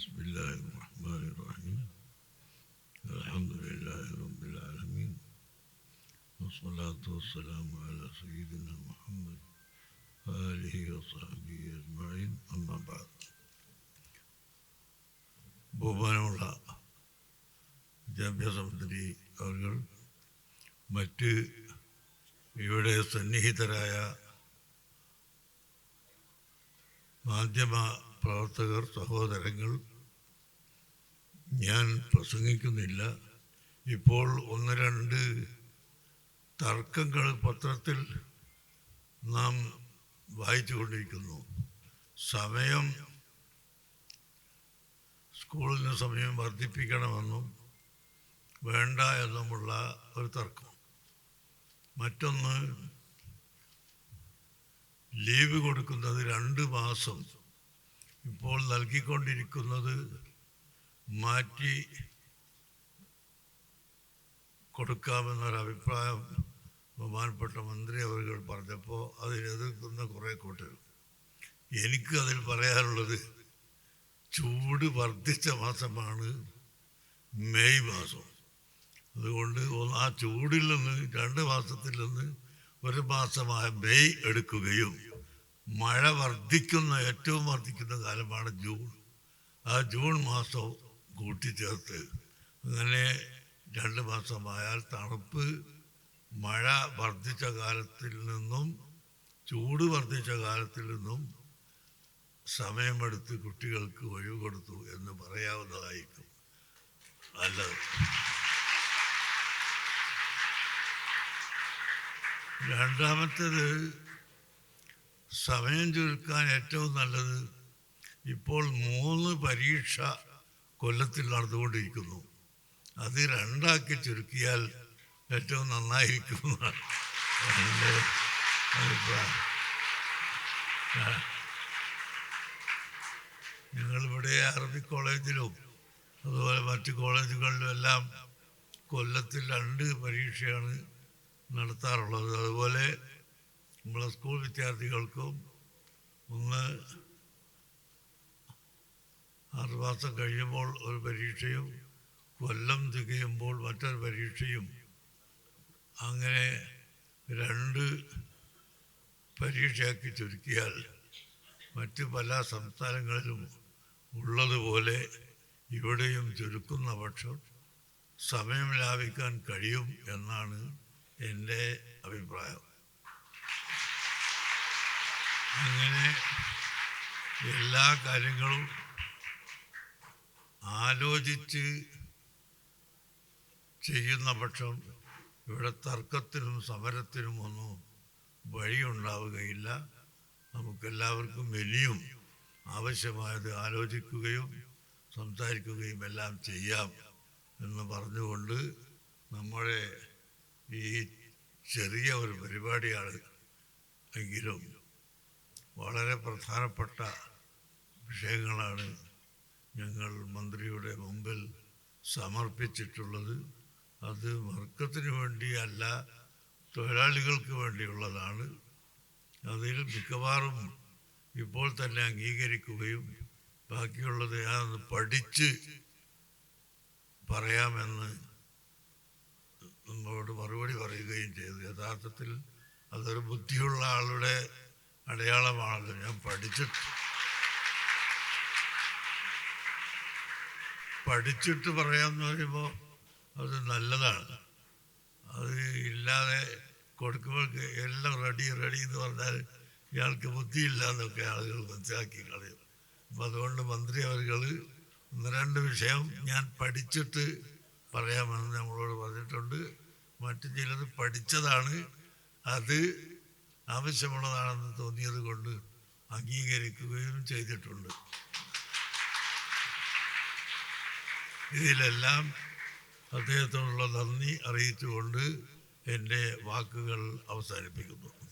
بسم الله الرحمن الرحيم الحمد لله رب العالمين والصلاة والسلام على سيدنا محمد وآله وصحبه أجمعين أما بعد ബഹുമാനമുള്ള വിദ്യാഭ്യാസ മന്ത്രി അവർ മറ്റ് ഇവിടെ സന്നിഹിതരായ മാധ്യമ പ്രവർത്തകർ സഹോദരങ്ങൾ ഞാൻ പ്രസംഗിക്കുന്നില്ല. ഇപ്പോൾ ഒന്ന് രണ്ട് തർക്കങ്ങൾ പത്രത്തിൽ നാം വായിച്ചുകൊണ്ടിരിക്കുന്നു. സമയം സ്കൂളിന് സമയം വർദ്ധിപ്പിക്കണമെന്നും വേണ്ട എന്നുമുള്ള ഒരു തർക്കം. മറ്റൊന്ന് ലീവ് കൊടുക്കുന്നത് രണ്ട് മാസം ഇപ്പോൾ നൽകിക്കൊണ്ടിരിക്കുന്നത് മാറ്റി കൊടുക്കാമെന്നൊരു അഭിപ്രായം ബഹുമാനപ്പെട്ട മന്ത്രി അവർ പറഞ്ഞപ്പോൾ അതിനെതിർക്കുന്ന കുറേ കൂട്ടർ എനിക്ക് അതിൽ പറയാനുള്ളത് ചൂട് വർദ്ധിച്ച മാസമാണ് മെയ് മാസം. അതുകൊണ്ട് ആ ചൂടിൽ നിന്ന് രണ്ട് മാസത്തിൽ നിന്ന് ഒരു മാസമായ മെയ് എടുക്കുകയും മഴ വർദ്ധിക്കുന്ന ഏറ്റവും വർദ്ധിക്കുന്ന കാലമാണ് ജൂൺ. ആ ജൂൺ മാസം കൂട്ടിച്ചേർത്ത്. അങ്ങനെ രണ്ട് മാസമായാൽ തണുപ്പ് മഴ വർദ്ധിച്ച കാലത്തിൽ നിന്നും ചൂട് വർദ്ധിച്ച കാലത്തിൽ നിന്നും സമയമെടുത്ത് കുട്ടികൾക്ക് ഒഴിവ് കൊടുത്തു എന്ന് പറയാവുന്നതായിരിക്കും നല്ലത്. രണ്ടാമത്തേത് സമയം ചുരുക്കാൻ ഏറ്റവും നല്ലത് ഇപ്പോൾ മൂന്ന് പരീക്ഷ കൊല്ലത്തിൽ നടന്നുകൊണ്ടിരിക്കുന്നു. അത് രണ്ടാക്കി ചുരുക്കിയാൽ ഏറ്റവും നന്നായിരിക്കുന്നു എന്റെ അഭിപ്രായം. ഞങ്ങളിവിടെ അറബി കോളേജിലും അതുപോലെ മറ്റ് കോളേജുകളിലും എല്ലാം കൊല്ലത്തിൽ രണ്ട് പരീക്ഷയാണ് നടത്താറുള്ളത്. അതുപോലെ നമ്മളെ സ്കൂൾ വിദ്യാർത്ഥികൾക്കും ഒന്ന് മാസം കഴിയുമ്പോൾ ഒരു പരീക്ഷയും കൊല്ലം തികയുമ്പോൾ മറ്റൊരു പരീക്ഷയും. അങ്ങനെ രണ്ട് പരീക്ഷയാക്കി ചുരുക്കിയാൽ മറ്റ് പല സംസ്ഥാനങ്ങളിലും ഉള്ളതുപോലെ ഇവിടെയും ചുരുക്കുന്ന പക്ഷം സമയം ലാഭിക്കാൻ കഴിയും എന്നാണ് എന്റെ അഭിപ്രായം. അങ്ങനെ എല്ലാ കാര്യങ്ങളും ആലോചിച്ച് ചെയ്യുന്ന പക്ഷം ഇവിടെ തർക്കത്തിനും സമരത്തിനും ഒന്നും വഴിയുണ്ടാവുകയില്ല. നമുക്കെല്ലാവർക്കും ഇനിയും ആവശ്യമായത് ആലോചിക്കുകയും സംസാരിക്കുകയും എല്ലാം ചെയ്യാം എന്ന് പറഞ്ഞുകൊണ്ട് നമ്മളെ ഈ ചെറിയ ഒരു പരിപാടിയാണ് എങ്കിലും വളരെ പ്രധാനപ്പെട്ട വിഷയങ്ങളാണ് ഞങ്ങൾ മന്ത്രിയുടെ മുമ്പിൽ സമർപ്പിച്ചിട്ടുള്ളത് അത് വർക്കത്തിന് വേണ്ടിയല്ല തൊഴിലാളികൾക്ക് വേണ്ടിയുള്ളതാണ്. അതിൽ മിക്കവാറും ഇപ്പോൾ തന്നെ അംഗീകരിക്കുകയും ബാക്കിയുള്ളത് ഞാനൊന്ന് പഠിച്ച് പറയാമെന്ന് നമ്മളോട് മറുപടി പറയുകയും ചെയ്തു. യഥാർത്ഥത്തിൽ അതൊരു ബുദ്ധിയുള്ള ആളുടെ അടയാളമാണല്ലോ. ഞാൻ പഠിച്ചിട്ട് പഠിച്ചിട്ട് പറയാമെന്ന് പറയുമ്പോൾ അത് നല്ലതാണ്. അത് ഇല്ലാതെ കൊടുക്കുമ്പോൾ എല്ലാം റെഡി റെഡി എന്ന് പറഞ്ഞാൽ ഇയാൾക്ക് ബുദ്ധിയില്ലാന്നൊക്കെ ആളുകൾ മനസ്സിലാക്കി കളയും. അപ്പം അതുകൊണ്ട് മന്ത്രി അവർ ഒന്ന് രണ്ട് വിഷയം ഞാൻ പഠിച്ചിട്ട് പറയാമെന്ന് നമ്മളോട് പറഞ്ഞിട്ടുണ്ട്. മറ്റു ചിലത് പഠിച്ചതാണ്. അത് ആവശ്യമുള്ളതാണെന്ന് തോന്നിയത് കൊണ്ട് അംഗീകരിക്കുകയും ചെയ്തിട്ടുണ്ട്. ഇതിലെല്ലാം അദ്ദേഹത്തോടുള്ള നന്ദി അറിയിച്ചുകൊണ്ട് എന്റെ വാക്കുകൾ അവസാനിപ്പിക്കുന്നു.